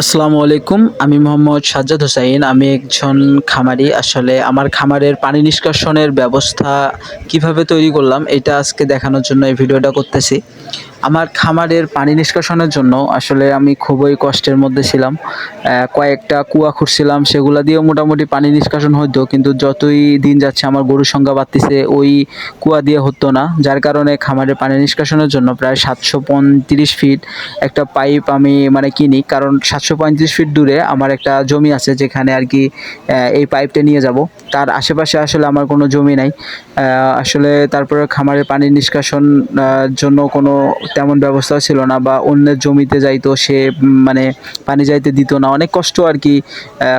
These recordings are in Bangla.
আসসালামু আলাইকুম, আমি মোহাম্মদ সাজ্জাদ হোসাইন, আমি একজন খামারি। আসলে আমার খামারের পানি নিষ্কাশনের ব্যবস্থা কীভাবে তৈরি করলাম, এটা আজকে দেখানোর জন্য এই ভিডিওটা করতেছি। আমার খামারের পানি নিষ্কাশনের জন্য আসলে আমি খুবই কষ্টের মধ্যে ছিলাম। কয়েকটা কুয়া খুঁড়ছিলাম, সেগুলা দিয়েও মোটামুটি পানি নিষ্কাশন হতো কিন্তু যতই দিন যাচ্ছে আমার গরুর সংখ্যা বাড়তেছে, ওই কুয়া দিয়ে হতো না, যার কারণে খামারের পানি নিষ্কাশনের জন্য প্রায় সাতশো পঁয়ত্রিশ ফিট একটা পাইপ আমি মানে কিনি। কারণ সাতশো পঁয়ত্রিশ ফিট দূরে আমার একটা জমি আছে, যেখানে আর কি এই পাইপটা নিয়ে যাব। তার আশেপাশে আসলে আমার কোনো জমি নাই। আসলে তারপরে খামারের পানি নিষ্কাশন জন্য কোনো তেমন ব্যবস্থা ছিল না বা অন্যের জমিতে যাইতো, সে মানে পানি যাইতে দিত না। অনেক কষ্ট আর কি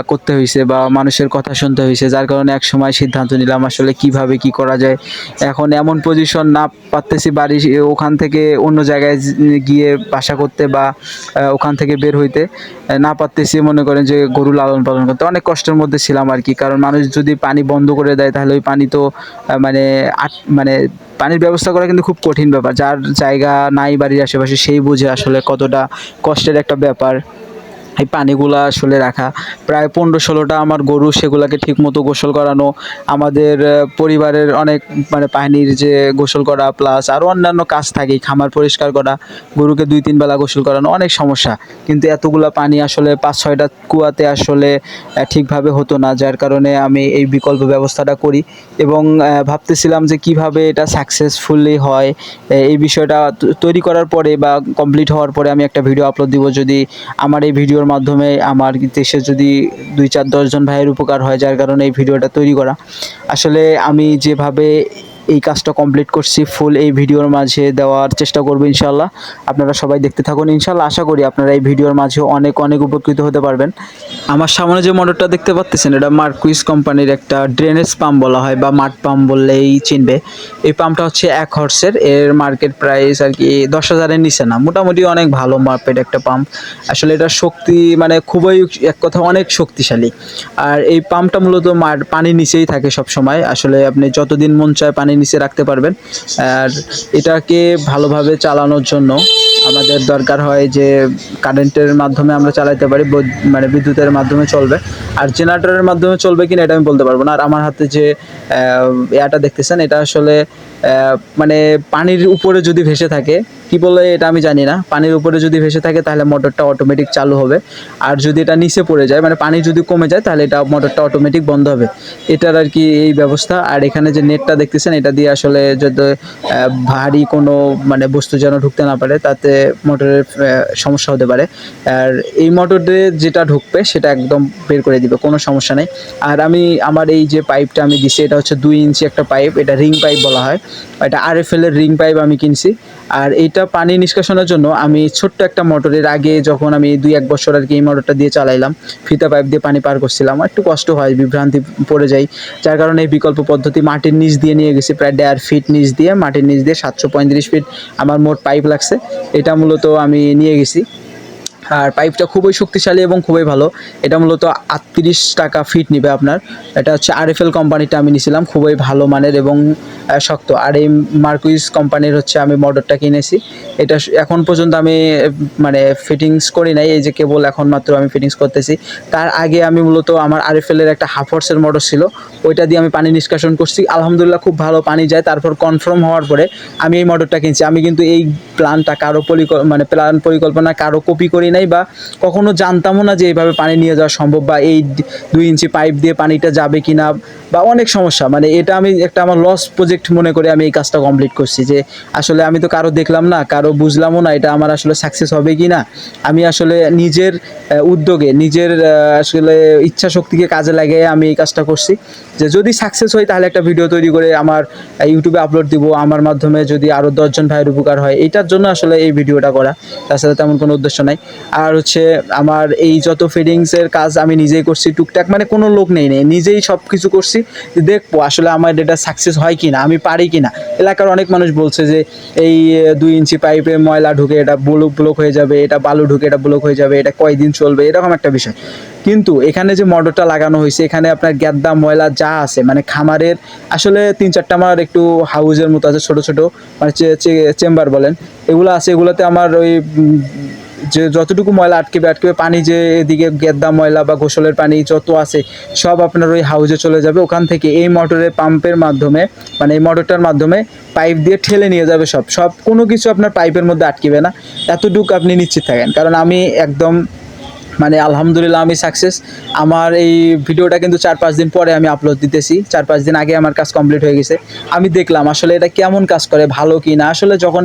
করতে হয়েছে বা মানুষের কথা শুনতে হয়েছে যার কারণে এক সময় সিদ্ধান্ত নিলাম আসলে কীভাবে কি করা যায়। এখন এমন পজিশন না পারতেছি বাড়ি, ওখান থেকে অন্য জায়গায় গিয়ে বাসা করতে বা ওখান থেকে বের হইতে। না পারতেছি, মনে করেন যে গরু লালন পালন করতে। অনেক কষ্টের মধ্যে ছিলাম আর কি কারণ মানুষ যদি পানি বন্ধ করে দেয় তাহলে ওই পানি তো মানে মানে পানির ব্যবস্থা করা কিন্তু খুব কঠিন ব্যাপার। যার জায়গা নাই, বাড়ির আশেপাশে, সেই বুঝে আসলে কতটা কষ্টের একটা ব্যাপার। এই পানিগুলো আসলে রাখা। প্রায় পনেরো ষোলোটা আমার গরু সেগুলোকে ঠিক মতো গোসল করানো, আমাদের পরিবারের অনেক মানে পানির যে গোসল করা প্লাস আরও অন্যান্য কাজ থাকে, খামার পরিষ্কার করা, গরুকে দুই তিন বেলা গোসল করানো অনেক সমস্যা। কিন্তু এতগুলা পানি আসলে পাঁচ ছয়টা কুয়াতে আসলে ঠিকভাবে হতো না, যার কারণে আমি এই বিকল্প ব্যবস্থাটা করি। এবং ভাবতেছিলাম যে কীভাবে এটা সাকসেসফুলি হয় এই বিষয়টা তৈরি করার পরে বা কমপ্লিট হওয়ার পরে আমি একটা ভিডিও আপলোড দিব, যদি আমার এই ভিডিওর মাধ্যমে আমার দেশে যদি দুই চার দশজন ভাইয়ের উপকার হয়, যার কারণে এই ভিডিওটা তৈরি করা। আসলে আমি যেভাবে এই কাজটা কমপ্লিট করছি ফুল এই ভিডিওর মাঝে দেওয়ার চেষ্টা করব ইনশাল্লাহ আপনারা সবাই দেখতে থাকুন ইনশাল্লাহ আশা করি আপনারা এই ভিডিওর মাঝে অনেক অনেক উপকৃত হতে পারবেন। আমার সামনে যে মোটরটা দেখতে পাচ্ছেন এটা মার্কুইস কোম্পানির একটা ড্রেনেজ পাম্প বলা হয়, বা মাঠ পাম্প বললেই চিনবে। এই পাম্পটা হচ্ছে এক হর্সের এর মার্কেট প্রাইস আর কি দশ হাজারের নিচে না, মোটামুটি অনেক ভালো মাপের একটা পাম্প আসলে এটা শক্তি মানে খুবই এক কথা অনেক শক্তিশালী। আর এই পাম্পটা মূলত পানির নিচেই থাকে সব সময় আসলে আপনি যতদিন মন চায় পানির নিচে রাখতে পারবেন। আর এটাকে ভালোভাবে চালানোর জন্য আমাদের দরকার হয় যে কারেন্টের মাধ্যমে আমরা চালাতে পারি মানে বিদ্যুতের মাধ্যমে চলবে। আর জেনারেটরের মাধ্যমে চলবে কিনা এটা আমি বলতে পারব না। আর আমার হাতে যে এটা দেখতেছেন, এটা আসলে মানে পানির উপরে যদি ভেসে থাকে কি বলে এটা আমি জানি না। পানির উপরে যদি ভেসে থাকে তাহলে মোটরটা অটোমেটিক চালু হবে। আর যদি এটা নিচে পড়ে যায় মানে পানি যদি কমে যায় তাহলে এটা মোটরটা অটোমেটিক বন্ধ হবে। এটার আর কি এই ব্যবস্থা। আর এখানে যে নেটটা দেখতেছেন, এটা দিয়ে আসলে যদি ভারী কোনো মানে বস্তু যেন ঢুকতে না পারে, তাতে মোটরের সমস্যা হতে পারে। আর এই মোটরে যেটা ঢুকবে, সেটা একদম বের করে দিবে, কোনো সমস্যা নেই। আর আমি, আমার এই যে পাইপটা আমি দিছি, এটা হচ্ছে দুই ইঞ্চি একটা পাইপ এটা রিং পাইপ বলা হয়। এটা আর এফ এল এর রিং পাইপ আমি কিনছি। আর এইটা পানি নিষ্কাশনের জন্য আমি ছোট্ট একটা মোটরের আগে যখন আমি দুই, এক বছর আর কি এই মোটরটা দিয়ে চালাইলাম, ফিতা পাইপ দিয়ে পানি পার করছিলাম। একটু কষ্ট হয়, বিভ্রান্তি পড়ে যাই। যার কারণে এই বিকল্প পদ্ধতি মাটির নিচ দিয়ে নিয়ে গেছি, প্রায় দেড় ফিট নিচ দিয়ে, মাটির নিচ দিয়ে সাতশো পঁয়ত্রিশ ফিট আমার মোট পাইপ লাগছে। এটা মূলত আমি নিয়ে গেছি। আর পাইপটা খুবই শক্তিশালী এবং খুবই ভালো। এটা মূলত আটত্রিশ টাকা ফিট নেবে আপনার। এটা হচ্ছে আরএফএল কোম্পানিটা আমি নিয়েছিলাম খুবই ভালো মানের এবং শক্ত। আর এই মার্কুইস কোম্পানির হচ্ছে আমি মোটরটা কিনেছি। এটা এখন পর্যন্ত আমি মানে ফিটিংস করি নাই। এই যে কেবল এখন মাত্র আমি ফিটিংস করতেছি। তার আগে আমি মূলত আমার আরএফএল এর একটা হাফ হর্সের মোটর ছিল। ওইটা দিয়ে আমি পানি নিষ্কাশন করছি। আলহামদুলিল্লাহ খুব ভালো পানি যায়। তারপর কনফার্ম হওয়ার পরে আমি এই মোটরটা কিনছি। আমি কিন্তু এই প্ল্যানটা কারও পরিকল মানে প্ল্যান পরিকল্পনা কারও কপি করি নাই বা কখনো জানতামও না যে এইভাবে পানি নিয়ে যাওয়া সম্ভব বা এই দুই ইঞ্চি পাইপ দিয়ে পানিটা যাবে কিনা। বা অনেক সমস্যা মানে এটা আমি একটা আমার লস প্রজেক্ট মনে করে আমি এই কাজটা কমপ্লিট করছি যে আসলে আমি তো কারও দেখলাম না, কারও বুঝলামও না এটা আমার আসলে সাকসেস হবে কি না। আমি আসলে নিজের উদ্যোগে, নিজের আসলে ইচ্ছা শক্তিকে কাজে লাগিয়ে আমি এই কাজটা করছি। যে যদি সাকসেস হয় তাহলে একটা ভিডিও তৈরি করে আমার ইউটিউবে আপলোড দিব, আমার মাধ্যমে যদি আরও দশজন ভাইয়ের উপকার হয় এইটার জন্য আসলে এই ভিডিওটা করা তাছাড়া তেমন কোনো উদ্দেশ্য নাই। আর হচ্ছে আমার এই যত ফিডিংসের কাজ আমি নিজেই করছি, টুকটাক মানে কোনো লোক নেই নেই, নিজেই সব কিছু করছি। দেখব আসলে আমার এটা সাকসেস হয় কি না আমি পারি কি না এলাকার অনেক মানুষ বলছে যে, এই দুই ইঞ্চি পাইপে ময়লা ঢুকে এটা ব্লক ব্লক হয়ে যাবে, এটা বালু ঢুকে এটা ব্লক হয়ে যাবে, এটা কয়দিন চলবে, এরকম একটা বিষয়। কিন্তু এখানে যে মোটরটা লাগানো হয়েছে, এখানে আপনার গ্যাদ্দা ময়লা যা আছে মানে খামারের আসলে তিন চারটা আমার একটু হাউজের মতো আছে, ছোট ছোট মানে চেম্বার বলেন, এগুলো আছে, এগুলোতে আমার ওই যে যতটুকু ময়লা আটকেবে আটকেবে পানি যে এদিকে গেদ্দা ময়লা বা গোসলের পানি যত আছে, সব আপনার ওই হাউজে চলে যাবে। ওখান থেকে এই মোটরের পাম্পের মাধ্যমে মানে এই মোটরটার মাধ্যমে পাইপ দিয়ে ঠেলে নিয়ে যাবে সব। সব কোনো কিছু আপনার পাইপের মধ্যে আটকেবে না। এতটুকু আপনি নিশ্চিত থাকেন। কারণ আমি একদম মানে আলহামদুলিল্লাহ আমি সাকসেস আমার এই ভিডিওটা কিন্তু চার পাঁচ দিন পরে আমি আপলোড দিতেছি। চার পাঁচ দিন আগে আমার কাজ কমপ্লিট হয়ে গেছে। আমি দেখলাম আসলে এটা কেমন কাজ করে, ভালো কি না? আসলে যখন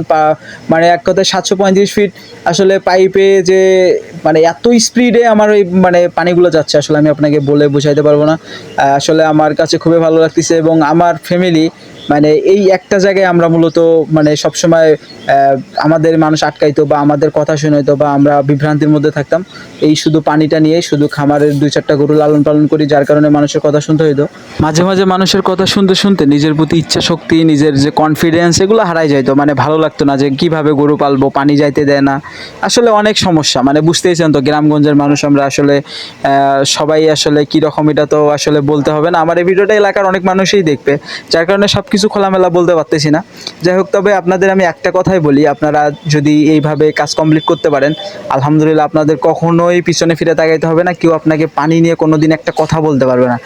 মানে এক কথায় সাতশো পঁয়ত্রিশ ফিট আসলে পাইপে যে মানে এত স্পিডে আমার ওই মানে পানিগুলো যাচ্ছে, আসলে আমি আপনাকে বলে বোঝাইতে পারব না। আসলে আমার কাছে খুবই ভালো লাগতেছে এবং আমার ফ্যামিলি মানে এই একটা জায়গায় আমরা মূলত মানে সবসময় আমাদের মানুষ আটকাইতো বা আমাদের কথা শুনাইতো বা আমরা বিভ্রান্তির মধ্যে থাকতাম। এই শুধু পানিটা নিয়ে শুধু খামারের দুই চারটা গরু লালন পালন করি, যার কারণে মানুষের কথা শুনতে হইতো। মাঝে মাঝে মানুষের কথা শুনতে শুনতে নিজের প্রতি ইচ্ছা শক্তি, নিজের যে কনফিডেন্স এগুলো হারাই যাইতো। মানে ভালো লাগতো না যে কীভাবে গরু পালবো, পানি যাইতে দেয় না। আসলে অনেক সমস্যা। মানে বুঝতেইছেন তো গ্রামগঞ্জের মানুষ আমরা আসলে সবাই আসলে কি রকম এটা তো আসলে বলতে হবে না। আমার এই ভিডিওটা এলাকার অনেক মানুষই দেখবে। যার কারণে সব কিছু খোলামেলা বলতে পারতেছি না। যাই হোক, তবে আপনাদের আমি একটা কথাই বলি, আপনারা যদি এইভাবে কাজ কমপ্লিট করতে পারেন, আলহামদুলিল্লাহ আপনাদের কখনোই পিছনে ফিরে তাকাইতে হবে না, কেউ আপনাকে পানি নিয়ে কোনো দিন একটা কথা বলতে পারবে না।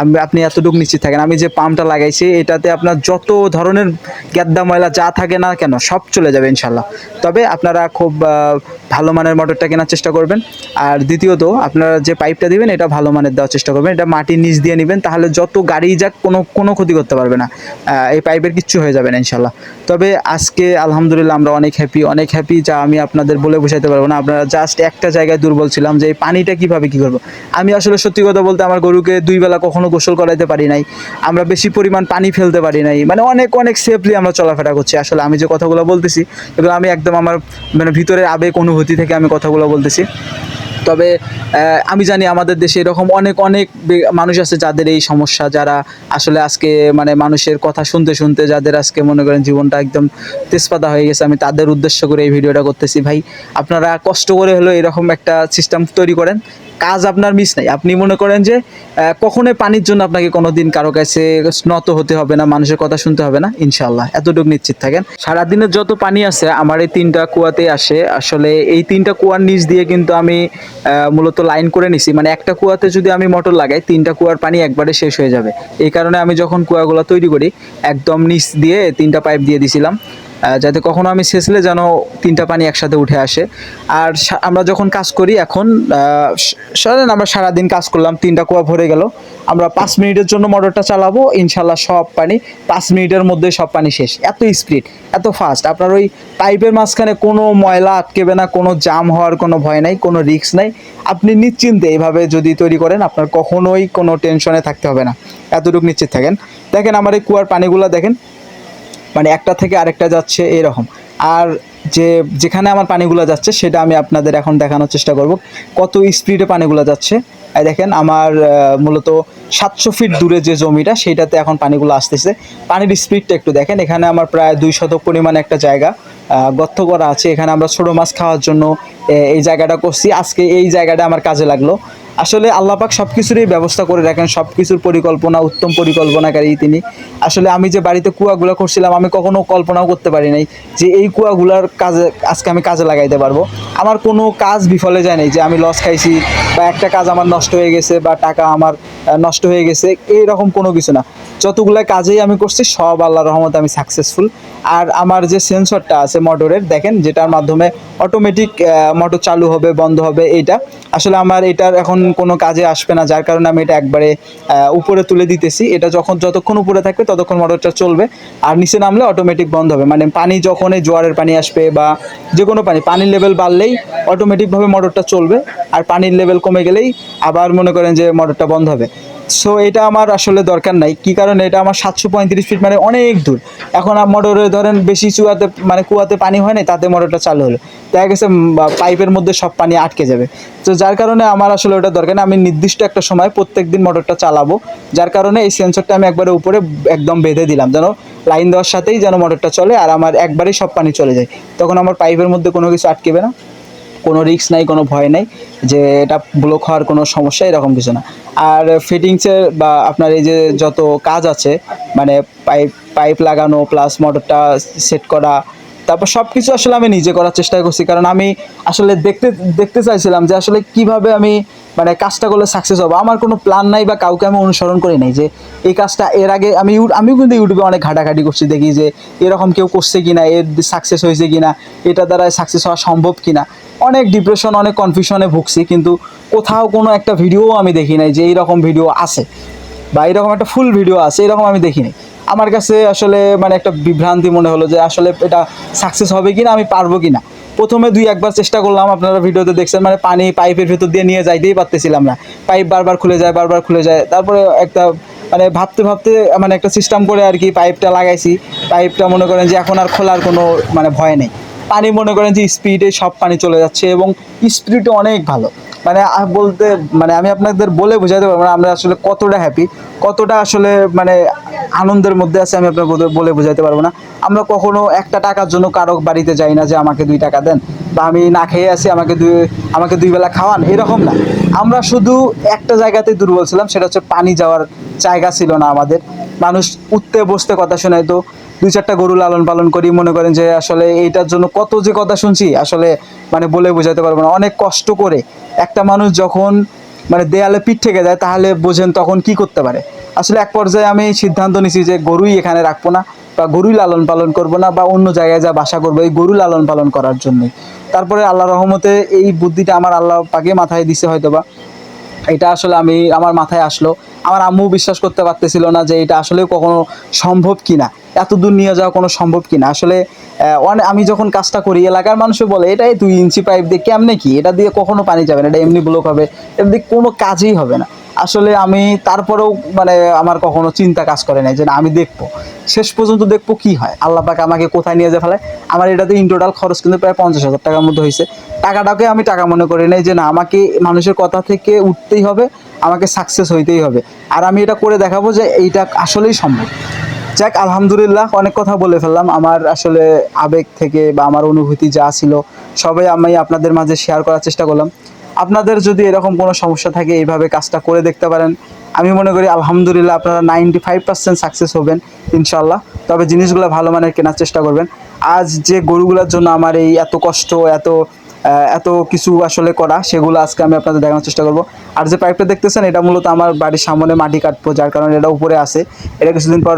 আমি, আপনি এতটুকু নিশ্চিত থাকেন, আমি যে পাম্পটা লাগাইছি, এটাতে আপনার যত ধরনের গ্যাদ্দা ময়লা যা থাকে না কেন, সব চলে যাবে ইনশাল্লাহ তবে আপনারা খুব ভালো মানের মোটরটা কেনার চেষ্টা করবেন, আর দ্বিতীয়ত, আপনারা যে পাইপটা দিবেন, এটা ভালো মানের দেওয়ার চেষ্টা করবেন, এটা মাটির নিচ দিয়ে নেবেন, তাহলে যত গাড়ি যাক কোনো কোনো ক্ষতি করতে পারবে না। এই পাইপের কিচ্ছু হয়ে যাবে না ইনশাল্লাহ তবে আজকে আলহামদুলিল্লাহ আমরা অনেক হ্যাপি অনেক হ্যাপি যা আমি আপনাদের বলে বোঝাইতে পারব না। আপনারা জাস্ট একটা জায়গায় দুর্বল ছিলাম যে এই পানিটা কীভাবে কি করব। আমি আসলে সত্যি কথা বলতে আমার গরুকে দুই বেলা কখনো গোসল করাইতে পারি নাই। আমরা বেশি পরিমাণ পানি ফেলতে পারি নাই। মানে অনেক অনেক সেফলি আমরা চলাফেরা করছি। আসলে আমি যে কথাগুলো বলতেছি, এগুলো আমি একদম আমার মানে ভিতরের আবেগ অনুভূতি থেকে আমি কথাগুলো বলতেছি। তবে আমি জানি আমাদের দেশে এরকম অনেক অনেক মানুষ আছে যাদের এই সমস্যা, যারা আসলে আজকে মানে মানুষের কথা শুনতে শুনতে যাদের আজকে মনে করেন জীবনটা একদম তেজপাতা হয়ে গেছে। আমি তাদের উদ্দেশ্য করে এই ভিডিওটা করতেছি। ভাই, আপনারা কষ্ট করে হলেও এরকম একটা সিস্টেম তৈরি করেন। কাজ আপনার মিস নাই। আপনি মনে করেন যে কখনোই পানির জন্য আপনাকে কোনোদিন কারও কাছে স্নত হতে হবে না, মানুষের কথা শুনতে হবে না ইনশাল্লাহ এতটুকু নিশ্চিত থাকেন। সারাদিনের যত পানি আছে, আমার এই তিনটা কুয়াতে আসে। আসলে এই তিনটা কুয়ার নিচ দিয়ে কিন্তু আমি মূলত লাইন করে নিছি। মানে একটা কুয়াতে যদি আমি মোটর লাগাই, তিনটা কুয়ার পানি একবারে শেষ হয়ে যাবে। এই কারণে আমি যখন কুয়াগুলো তৈরি করি, একদম নিচ দিয়ে তিনটা পাইপ দিয়ে দিছিলাম। যাতে কখনো আমি শেষলে যেন তিনটা পানি একসাথে উঠে আসে। আর আমরা যখন কাজ করি এখন আহ, স- সারাদিন আমরা সারাদিন কাজ করলাম তিনটা কুয়া ভরে গেল। আমরা পাঁচ মিনিটের জন্য মোটরটা চালাবো ইনশাল্লাহ সব পানি পাঁচ মিনিটের মধ্যে সব পানি শেষ। এত স্পিড এত ফাস্ট আপনার ওই পাইপের মাঝখানে কোনো ময়লা আটকেবে না কোনো জাম হওয়ার কোনো ভয় নাই কোনো রিস্ক নাই। আপনি নিশ্চিন্তে এইভাবে যদি তৈরি করেন আপনার কখনোই কোনো টেনশনে থাকতে হবে না। এতটুকু নিশ্চিত থাকেন। দেখেন আমার এই কুয়ার পানিগুলো দেখেন মানে একটা থেকে আরেকটা যাচ্ছে এরকম। আর যে, যেখানে আমার পানিগুলো যাচ্ছে, সেটা আমি আপনাদের এখন দেখানোর চেষ্টা করব। কত স্পিডে পানিগুলো যাচ্ছে। এই দেখেন, আমার মূলত সাতশো ফিট দূরে যে জমিটা, সেইটাতে এখন পানিগুলো আসতেছে। পানির স্পিডটা একটু দেখেন, এখানে আমার প্রায় দুই শতক পরিমাণ একটা জায়গা গর্ত করা আছে। এখানে আমরা ছোটো মাছ খাওয়ার জন্য এই জায়গাটা করছি। আজকে এই জায়গাটা আমার কাজে লাগল। আসলে আল্লাপাক সব কিছুরই ব্যবস্থা করে রাখেন সব কিছুর পরিকল্পনা, উত্তম পরিকল্পনাকারী তিনি। আসলে আমি যে বাড়িতে কুয়াগুলো করছিলাম, আমি কখনো কল্পনাও করতে পারি নাই যে এই কুয়াগুলার কাজে, আজকে আমি কাজে লাগাইতে পারব। আমার কোনো কাজ বিফলে যায় নাই যে আমি লস খাইছি বা একটা কাজ আমার নষ্ট হয়ে গেছে বা টাকা আমার নষ্ট হয়ে গেছে, এইরকম কোনো কিছু না। যতগুলো কাজেই আমি করছি, সব আল্লাহ রহমতে আমি সাকসেসফুল আর আমার যে সেন্সরটা আছে মোটরের দেখেন যেটার মাধ্যমে অটোমেটিক মোটর চালু হবে, বন্ধ হবে, এইটা। আসলে আমার এটার এখন কোনো কাজে আসবে না, যার কারণে আমি এটা একবারে উপরে তুলে দিতেছি। এটা যখন, যতক্ষণ উপরে থাকবে, ততক্ষণ মোটরটা চলবে। আর নিচে নামলে অটোমেটিক বন্ধ হবে। মানে পানি যখনই জোয়ারের পানি আসবে বা যে কোনো পানি, পানির লেভেল বাড়লেই অটোমেটিকভাবে মোটরটা চলবে। আর পানির লেভেল কমে গেলেই আবার মনে করেন যে মোটরটা বন্ধ হবে। সো এটা আমার আসলে দরকার নাই। কি কারণে? এটা আমার সাতশো পঁয়ত্রিশ ফিট মানে অনেক দূর। এখন মোটরে ধরেন বেশি চুয়াতে মানে কুয়াতে পানি হয় না তাতে মোটরটা চালু হলো। দেখা গেছে পাইপের মধ্যে সব পানি আটকে যাবে। তো যার কারণে আমার আসলে ওটা দরকার নেই। আমি নির্দিষ্ট একটা সময় প্রত্যেক দিন মোটরটা চালাবো। যার কারণে এই সেন্সরটা আমি একবারে উপরে একদম বেঁধে দিলাম, যেন লাইন দেওয়ার সাথেই যেন মোটরটা চলে আর আমার একবারেই সব পানি চলে যায়। তখন আমার পাইপের মধ্যে কোনো কিছু আটকেবে না। কোনো রিস্ক নাই, কোনো ভয় নাই যে এটা ব্লক হওয়ার কোনো সমস্যা, এরকম কিছু না। আর ফিটিংসের বা আপনার এই যে যত কাজ আছে মানে পাইপ পাইপ লাগানো প্লাস মোটরটা সেট করা তারপর সব কিছু আসলে আমি নিজে করার চেষ্টা করছি, কারণ আমি আসলে দেখতে দেখতে চাইছিলাম যে আসলে কীভাবে আমি মানে কাজটা করলে সাকসেস হব। আমার কোনো প্ল্যান নাই বা কাউকে আমি অনুসরণ করি নাই যে এই কাজটা এর আগে আমি আমিও কিন্তু ইউটিউবে অনেক ঘাটাঘাটি করছি, দেখি যে এরকম কেউ করছে কি না এর সাকসেস হয়েছে কি না এটা দ্বারা সাকসেস হওয়া সম্ভব কি না অনেক ডিপ্রেশন অনেক কনফিউশনে ভুগছি, কিন্তু কোথাও কোনো একটা ভিডিও আমি দেখি নাই যে এইরকম ভিডিও আছে বা এরকম একটা ফুল ভিডিও আছে, এরকম আমি দেখিনি আমার কাছে আসলে মানে একটা বিভ্রান্তি মনে হলো যে আসলে এটা সাকসেস হবে কি না আমি পারব কি না প্রথমে দুই একবার চেষ্টা করলাম, আপনারা ভিডিওতে দেখছেন মানে পানি পাইপের ভিতর দিয়ে নিয়ে যাইতেই পারতেছিলাম না। পাইপ বারবার খুলে যায়, বারবার খুলে যায়। তারপরে একটা মানে ভাবতে ভাবতে মানে একটা সিস্টেম করে আর কি পাইপটা লাগাইছি। পাইপটা মনে করেন যে এখন আর খোলার কোনো মানে ভয় নেই। পানি মনে করেন যে স্পিডে সব পানি চলে যাচ্ছে এবং স্পিডটা অনেক ভালো। মানে বলতে মানে আমি আপনাদের বলে বোঝাতে পারব না, আমরা আসলে কতটা হ্যাপি কতটা আসলে মানে আনন্দের মধ্যে আছে, আমি আপনার বলে বোঝাতে পারব না। আমরা কখনো একটা টাকার জন্য কারও বাড়িতে যাই না যে আমাকে দুই টাকা দেন, বা আমি না খেয়ে আছি আমাকে দুই আমাকে দুই বেলা খাওয়ান, এরকম না। আমরা শুধু একটা জায়গাতেই দুর্বল ছিলাম, সেটা হচ্ছে পানি যাওয়ার জায়গা ছিল না আমাদের। মানুষ উঠতে বসতে কথা শোনায় তো। দুই চারটা গরু লালন পালন করি, মনে করেন যে আসলে এইটার জন্য কত যে কথা শুনছি, আসলে মানে বলে বোঝাতে পারব না। অনেক কষ্ট করে একটা মানুষ যখন মানে দেয়ালে পিঠ থেকে যায়, তাহলে বোঝেন তখন কি করতে পারে। আসলে এক পর্যায়ে আমি সিদ্ধান্ত নিছি যে গরুই এখানে রাখব না বা গরুই লালন পালন করব না বা অন্য জায়গায় যা বাসা করব, এই গরু লালন পালন করার জন্যই। তারপরে আল্লাহ রহমতে এই বুদ্ধিটা আমার আল্লাহ পাকে মাথায় দিছে হয়তো বা এটা আসলে আমি, আমার মাথায় আসলো। আমার আম্মু বিশ্বাস করতে পারতেছিল না যে এটা আসলে কখনো সম্ভব কিনা। এত দূর নিয়ে যাওয়া কোনো সম্ভব কিনা। আসলে আমি যখন কাজটা করি, এলাকার মানুষে বলে, এটাই দুই ইঞ্চি পাইপ দিয়ে কেমনে কি? এটা দিয়ে কখনো পানি যাবে না, এটা এমনি ব্লক হবে। এটা দিয়ে কোনো কাজই হবে না। আসলে আমি তারপরেও মানে আমার কখনো চিন্তা কাজ করে নাই যে না, আমি দেখব। শেষ পর্যন্ত দেখব কি হয়। আল্লাহ পাক আমাকে কোথায় নিয়ে যায় ফেলে আমার এটাতে ইন টোটাল খরচ কিন্তু প্রায় পঞ্চাশ হাজার টাকার মধ্যে হয়েছে টাকাটাকে আমি টাকা মনে করি নাই যে না, আমাকে মানুষের কথা থেকে উঠতেই হবে, আমাকে সাকসেস হইতেই হবে। আর আমি এটা করে দেখাবো যে এইটা আসলেই সম্ভব। যাক, আলহামদুলিল্লাহ, অনেক কথা বলে ফেললাম। আমার আসলে আবেগ থেকে বা আমার অনুভূতি যা ছিল, সবাই আমি আপনাদের মাঝে শেয়ার করার চেষ্টা করলাম। আপনাদের যদি এরকম কোনো সমস্যা থাকে, এইভাবে কাজটা করে দেখতে পারেন। আমি মনে করি আলহামদুলিল্লাহ আপনারা নাইনটি ফাইভ পার্সেন্ট সাকসেস হবেন ইনশাল্লাহ তবে জিনিসগুলো ভালো মানের কেনার চেষ্টা করবেন। আজ যে গরুগুলোর জন্য আমার এই এত কষ্ট, এত এত কিছু আসলে করা, সেগুলো আজকে আমি আপনাদের দেখানোর চেষ্টা করব। আর যে পাইপটা দেখতেছেন, এটা মূলত আমার বাড়ির সামনে মাটি কাটবো, যার কারণে এটা উপরে আছে। এটা কিছুদিন পর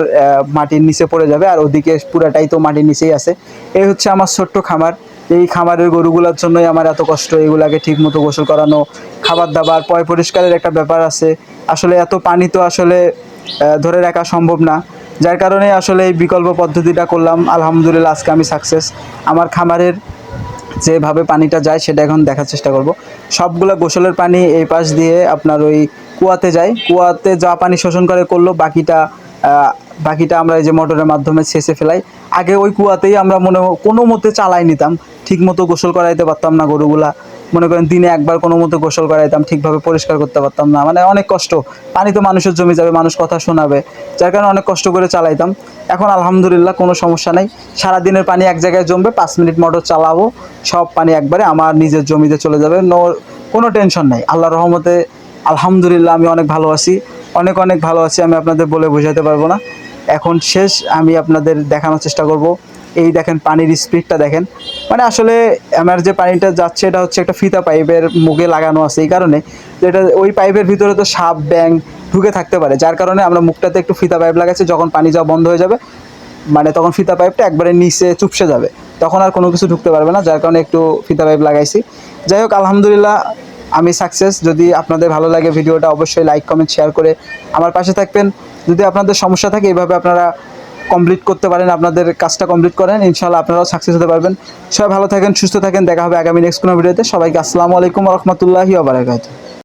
মাটির নিচে পড়ে যাবে, আর ওদিকে পুরাটাই তো মাটির নিচেই আছে। এই হচ্ছে আমার ছোট্ট খামার। এই খামারের গরুগুলোর জন্যই আমার এত কষ্ট, এগুলাকে ঠিক মতো গোসল করানো, খাবার দাবার, পয় পরিষ্কারের একটা ব্যাপার আছে। আসলে এত পানি তো আসলে ধরে রাখা সম্ভব না। যার কারণে আসলে এই বিকল্প পদ্ধতিটা করলাম। আলহামদুলিল্লাহ, আজকে আমি সাকসেস আমার খামারের যেভাবে পানিটা যায়, সেটা এখন দেখার চেষ্টা করব। সবগুলা গোসলের পানি এই পাশ দিয়ে আপনার ওই কুয়াতে যায়। কুয়াতে যা পানি শোষণ করে করল, বাকিটা বাকিটা আমরা এই যে মোটরের মাধ্যমে ছেঁচে ফেলাই। আগে ওই কুয়াতেই আমরা মনে কোনো মতে চালাই নিতাম ঠিক মতো গোসল করাইতে পারতাম না গরুগুলা। মনে করেন দিনে একবার কোনো মতো গোসল করাইতাম, ঠিকভাবে পরিষ্কার করতে পারতাম না। মানে অনেক কষ্ট। পানি তো মানুষের জমি যাবে, মানুষ কথা শোনাবে। যার কারণে অনেক কষ্ট করে চালাইতাম। এখন আলহামদুলিল্লাহ কোনো সমস্যা নাই। সারাদিনের পানি এক জায়গায় জমবে, পাঁচ মিনিট মোটর চালাবো। সব পানি একবারে আমার নিজের জমিতে চলে যাবে। নো কোনো টেনশন নেই। আল্লাহ রহমতে আলহামদুলিল্লাহ আমি অনেক ভালো আছি। অনেক অনেক ভালো আছি, আমি আপনাদের বলে বোঝাতে পারব না। এখন শেষ আমি আপনাদের দেখানোর চেষ্টা করব। এই দেখেন পানির স্পিডটা দেখেন। মানে আসলে আমার যে পানিটা যাচ্ছে, এটা হচ্ছে একটা ফিতা পাইপের মুখে লাগানো আছে এই কারণে। যে এটা ওই পাইপের ভিতরে তো সাপ ব্যাং ঢুকে থাকতে পারে। যার কারণে আমরা মুখটাতে একটু ফিতা পাইপ লাগাচ্ছি, যখন পানি যাওয়া বন্ধ হয়ে যাবে মানে তখন ফিতা পাইপটা একবারে নিচে চুপসে যাবে। তখন আর কোনো কিছু ঢুকতে পারবে না, যার কারণে একটু ফিতা পাইপ লাগাইছি। যাই হোক, আলহামদুলিল্লাহ আমি সাকসেস যদি আপনাদের ভালো লাগে ভিডিওটা অবশ্যই লাইক কমেন্ট শেয়ার করে আমার পাশে থাকবেন। যদি আপনাদের সমস্যা থাকে, এইভাবে আপনারা কমপ্লিট করতে পারেন, আপনাদের কাজটা কমপ্লিট করেন ইনশাল্লাহ আপনারাও সাকসেস হতে পারবেন। সবাই ভালো থাকেন, সুস্থ থাকেন, দেখা হবে আগামী নেক্সট কোনো ভিডিওতে সবাইকে আসসালামু আলাইকুম রহমতুল্লাহি আবরাকাত